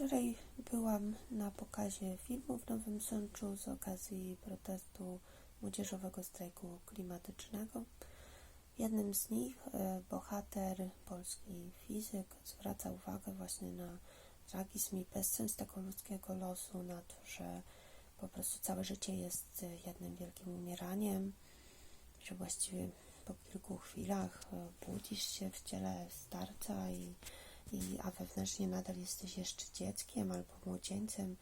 Wczoraj byłam na pokazie filmu w Nowym Sączu z okazji protestu młodzieżowego strajku klimatycznego. Jednym z nich e, bohater, polski fizyk, zwraca uwagę właśnie na tragizm i bezsens tego ludzkiego losu, na to, że po prostu całe życie jest jednym wielkim umieraniem, że właściwie po kilku chwilach e, budzisz się w ciele starca i i, a wewnętrznie nadal jesteś jeszcze dzieckiem albo młodzieńcem,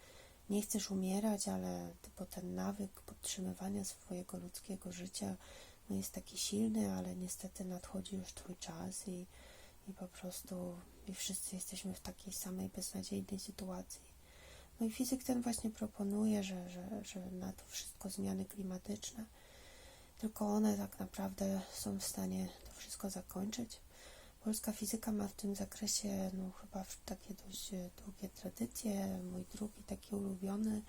nie chcesz umierać, ale bo ten nawyk podtrzymywania swojego ludzkiego życia no jest taki silny, ale niestety nadchodzi już twój czas i, i po prostu i wszyscy jesteśmy w takiej samej beznadziejnej sytuacji. No i fizyk ten właśnie proponuje, że, że, że na to wszystko zmiany klimatyczne, tylko one tak naprawdę są w stanie to wszystko zakończyć. Polska fizyka ma w tym zakresie no, chyba takie dość e, długie tradycje. Mój drugi taki ulubiony,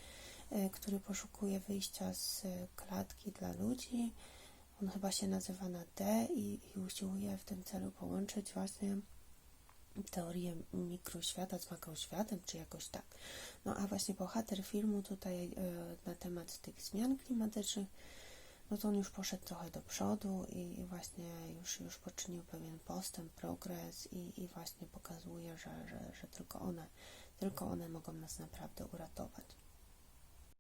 e, który poszukuje wyjścia z e, klatki dla ludzi. On chyba się nazywa na D i, i usiłuje w tym celu połączyć właśnie teorię mikroświata z makroświatem, czy jakoś tak. No a właśnie bohater filmu tutaj na temat tych zmian klimatycznych no to on już poszedł trochę do przodu i, i właśnie już, już poczynił pewien postęp, progres i, i właśnie pokazuje, że, że, że tylko one, tylko one mogą nas naprawdę uratować.